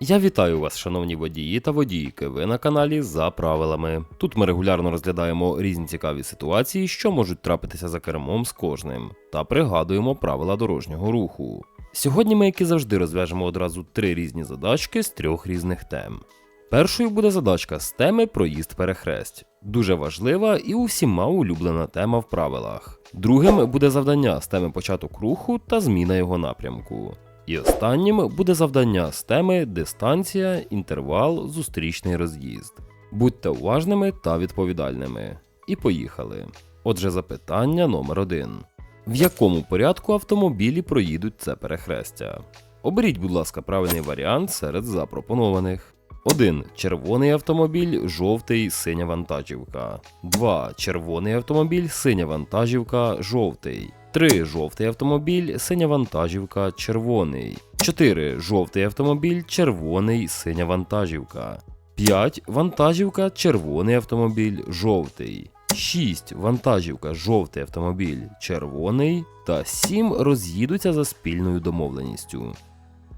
Я вітаю вас, шановні водії та водійки. Ви на каналі за правилами. Тут ми регулярно розглядаємо різні цікаві ситуації, що можуть трапитися за кермом з кожним, та пригадуємо правила дорожнього руху. Сьогодні ми, як і завжди, розв'яжемо одразу три різні задачки з трьох різних тем. Першою буде задачка з теми проїзд перехресть. Дуже важлива і усіма улюблена тема в правилах. Другим буде завдання з теми початок руху та зміна його напрямку. І останнім буде завдання з теми дистанція, інтервал, зустрічний роз'їзд. Будьте уважними та відповідальними. І поїхали. Отже, запитання номер 1 В якому порядку автомобілі проїдуть це перехрестя? Оберіть, будь ласка, правильний варіант серед запропонованих. 1. Червоний автомобіль, жовтий, синя вантажівка. 2. Червоний автомобіль, синя вантажівка, жовтий. 3. Жовтий автомобіль, синя вантажівка, червоний. 4. Жовтий автомобіль, червоний, синя вантажівка. 5. Вантажівка, червоний автомобіль, жовтий. 6. Вантажівка, жовтий автомобіль, червоний. Та 7 роз'їдуться за спільною домовленістю.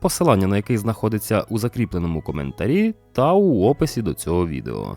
посилання на який знаходиться у закріпленому коментарі та у описі до цього відео.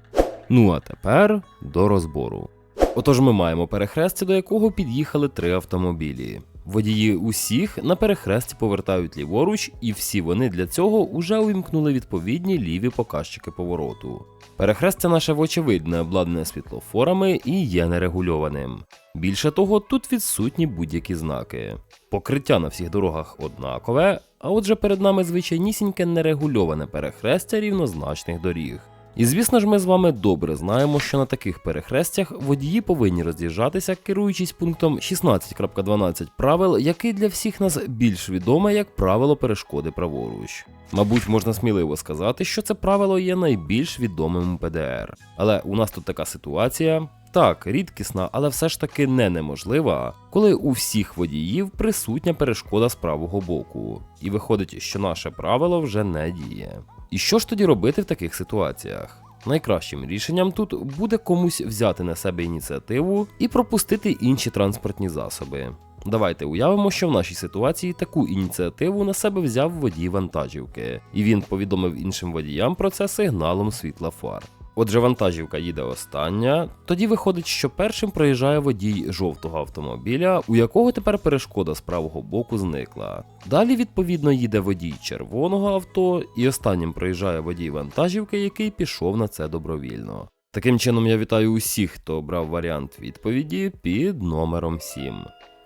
Ну а тепер до розбору. Отож, ми маємо перехрестя, до якого під'їхали три автомобілі. Водії усіх на перехресті повертають ліворуч, і всі вони для цього уже увімкнули відповідні ліві показчики повороту. Перехрестя наше вочевидь не обладнане світлофорами і є нерегульованим. Більше того, тут відсутні будь-які знаки. Покриття на всіх дорогах однакове, а отже перед нами звичайнісіньке нерегульоване перехрестя рівнозначних доріг. І звісно ж, ми з вами добре знаємо, що на таких перехрестях водії повинні роз'їжджатися, керуючись пунктом 16.12 правил, який для всіх нас більш відоме як правило перешкоди праворуч. Мабуть, можна сміливо сказати, що це правило є найбільш відомим у ПДР. Але у нас тут така ситуація. Так, рідкісна, але все ж таки не неможлива, коли у всіх водіїв присутня перешкода з правого боку, і виходить, що наше правило вже не діє. І що ж тоді робити в таких ситуаціях? Найкращим рішенням тут буде комусь взяти на себе ініціативу і пропустити інші транспортні засоби. Давайте уявимо, що в нашій ситуації таку ініціативу на себе взяв водій вантажівки, і він повідомив іншим водіям про це сигналом світла фар. Отже, вантажівка їде остання. Тоді виходить, що першим проїжджає водій жовтого автомобіля, у якого тепер перешкода з правого боку зникла. Далі, відповідно, їде водій червоного авто, і останнім проїжджає водій вантажівки, який пішов на це добровільно. Таким чином, я вітаю усіх, хто обрав варіант відповіді під номером 7.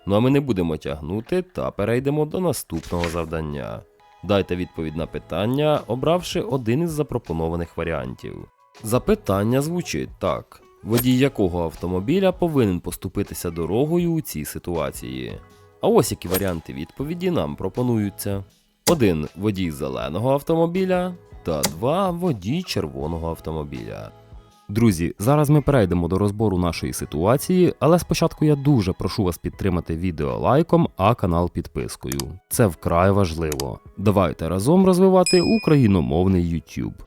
Ну а ми не будемо тягнути та перейдемо до наступного завдання. Дайте відповідь на питання, обравши один із запропонованих варіантів. Запитання звучить так: водій якого автомобіля повинен поступитися дорогою у цій ситуації? А ось які варіанти відповіді нам пропонуються: 1. Водій зеленого автомобіля та 2. Водій червоного автомобіля. Друзі, зараз ми перейдемо до розбору нашої ситуації, але спочатку я дуже прошу вас підтримати відео лайком, а канал підпискою. Це вкрай важливо. Давайте разом розвивати україномовний YouTube.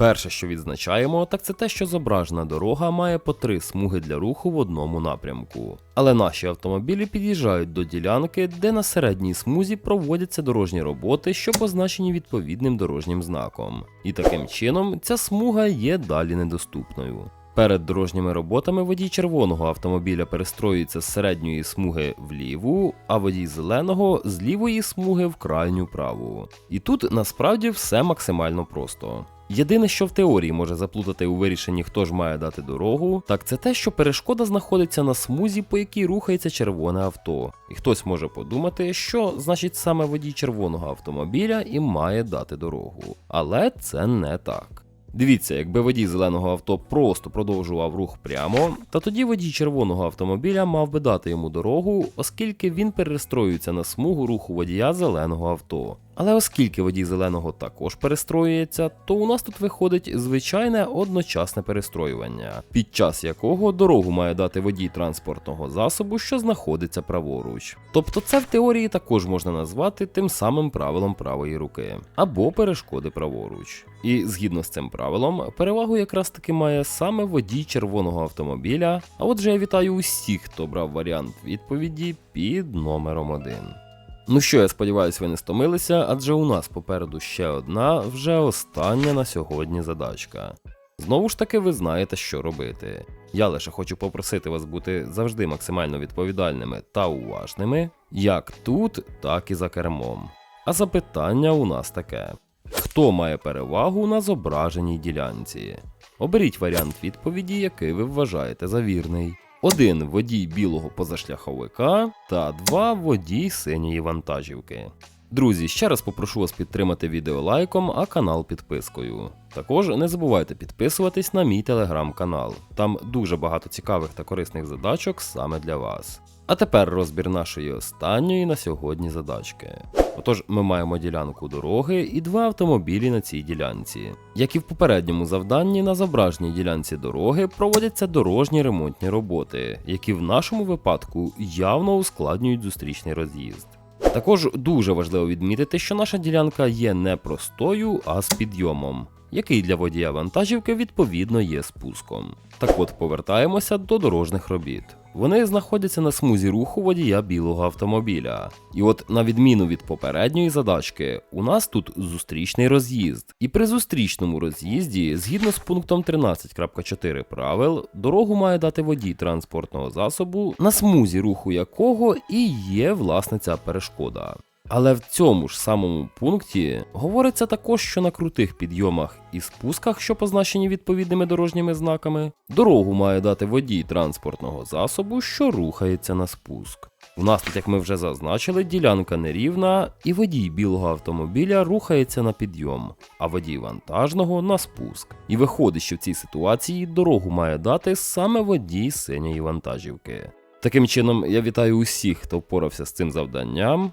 Перше, що відзначаємо, так це те, що зображена дорога має по три смуги для руху в одному напрямку. Але наші автомобілі під'їжджають до ділянки, де на середній смузі проводяться дорожні роботи, що позначені відповідним дорожнім знаком. І таким чином ця смуга є далі недоступною. Перед дорожніми роботами водій червоного автомобіля перестроюється з середньої смуги в ліву, а водій зеленого з лівої смуги в крайню праву. І тут насправді все максимально просто. Єдине, що в теорії може заплутати у вирішенні, хто ж має дати дорогу, так це те, що перешкода знаходиться на смузі, по якій рухається червоне авто. І хтось може подумати, що значить саме водій червоного автомобіля і має дати дорогу. Але це не так. Дивіться, якби водій зеленого авто просто продовжував рух прямо, то тоді водій червоного автомобіля мав би дати йому дорогу, оскільки він перестроюється на смугу руху водія зеленого авто. Але оскільки водій зеленого також перестроюється, то у нас тут виходить звичайне одночасне перестроювання, під час якого дорогу має дати водій транспортного засобу, що знаходиться праворуч. Тобто це в теорії також можна назвати тим самим правилом правої руки або перешкоди праворуч. І згідно з цим правилом, перевагу якраз таки має саме водій червоного автомобіля. А отже, я вітаю усіх, хто брав варіант відповіді під номером 1. Ну що, я сподіваюся, ви не стомилися, адже у нас попереду ще одна, вже остання на сьогодні задачка. Знову ж таки, ви знаєте, що робити. Я лише хочу попросити вас бути завжди максимально відповідальними та уважними, як тут, так і за кермом. А запитання у нас таке: хто має перевагу на зображеній ділянці? Оберіть варіант відповіді, який ви вважаєте за вірний. Один водій білого позашляховика та два водій синьої вантажівки. Друзі, ще раз попрошу вас підтримати відео лайком, а канал підпискою. Також не забувайте підписуватись на мій телеграм-канал. Там дуже багато цікавих та корисних задачок саме для вас. А тепер розбір нашої останньої на сьогодні задачки. Отож, ми маємо ділянку дороги і два автомобілі на цій ділянці. Як і в попередньому завданні, на зображеній ділянці дороги проводяться дорожні ремонтні роботи, які в нашому випадку явно ускладнюють зустрічний роз'їзд. Також дуже важливо відмітити, що наша ділянка є не простою, а з підйомом, який для водія вантажівки відповідно є спуском. Так от повертаємося до дорожніх робіт. Вони знаходяться на смузі руху водія білого автомобіля. І от, на відміну від попередньої задачки, у нас тут зустрічний роз'їзд. І при зустрічному роз'їзді, згідно з пунктом 13.4 правил, дорогу має дати водій транспортного засобу, на смузі руху якого і є власне ця перешкода. Але в цьому ж самому пункті говориться також, що на крутих підйомах і спусках, що позначені відповідними дорожніми знаками, дорогу має дати водій транспортного засобу, що рухається на спуск. У нас як ми вже зазначили, ділянка нерівна, і водій білого автомобіля рухається на підйом, а водій вантажного на спуск. І виходить, що в цій ситуації дорогу має дати саме водій синьої вантажівки. Таким чином, я вітаю усіх, хто впорався з цим завданням.